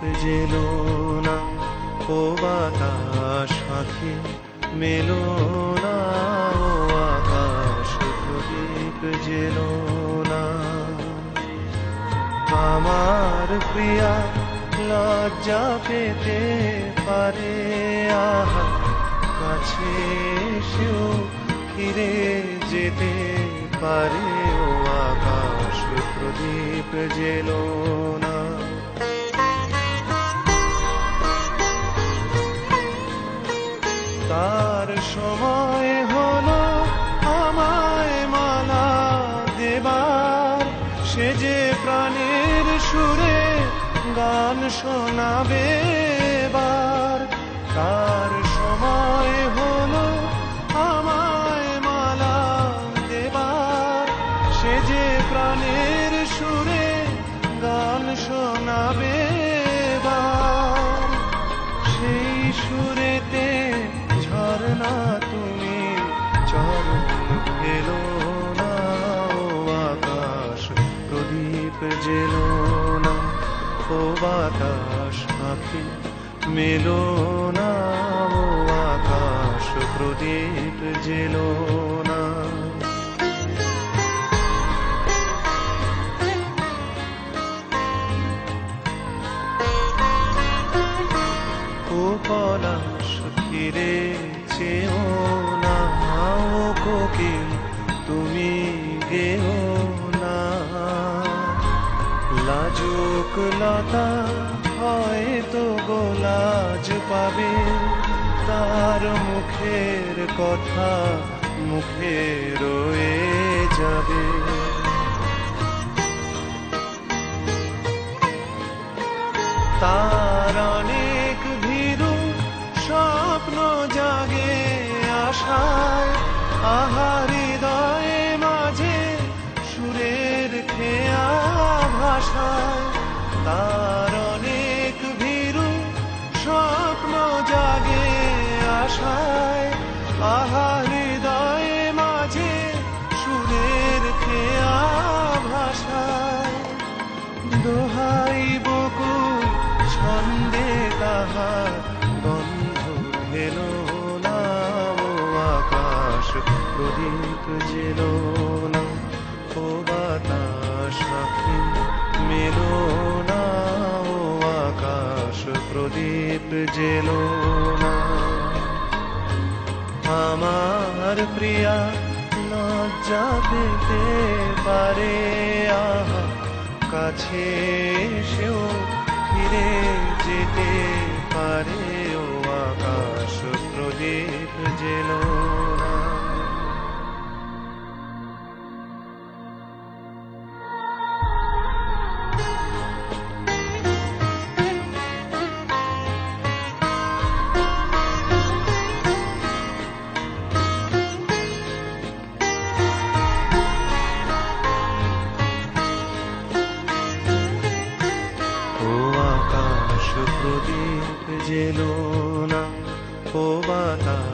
Jello না, ও বাতাস পাখি, মেলো না, ও আকাশ প্রদীপ জেলো না। আমার প্রিয়া লজ্জা পেতে পারে, আহা, কাছে এসেও ফিরে যেতে পারে, ও আকাশ প্রদীপ জেলো না। সময় হলো আমায় মালা দেবার। সে যে প্রাণের সুরে গান শোনাবে এবার। তার সময় হলো আমায় মালা দেবার। সে যে প্রাণের সুরে গান শোনাবে বাতাস পাখি মেলো না আকাশ, প্রদীপ জেলো না। ও পলাশ ফিরে না, ও কোকিল, তুমি গেও লাজুক লতা হয়তো গোলাজ পাবে। তার মুখের কথা মুখে রয়ে যাবে। তার অনেক ভীরু স্বপ্ন জাগে আশায় আহা তার অনেক ভীরু স্বপ্ন জাগে আশায়। আহা হৃদয়ে মাঝে সুরের খেয়া ভাষায় দোহাই বকুল, ছন্দে তাহার গন্ধ হেলো না আকাশ, প্রদীপ জেলো না ও বাতাস মেলো না ও আকাশ প্রদীপ জেলো না আমার প্রিয়া, লজ্জা পেতে পারে, আহা, কাছে এসেও ফিরে যেতে পারে, ও আকাশ প্রদীপ জেলো প্রদীপ জেলো না ও বাতা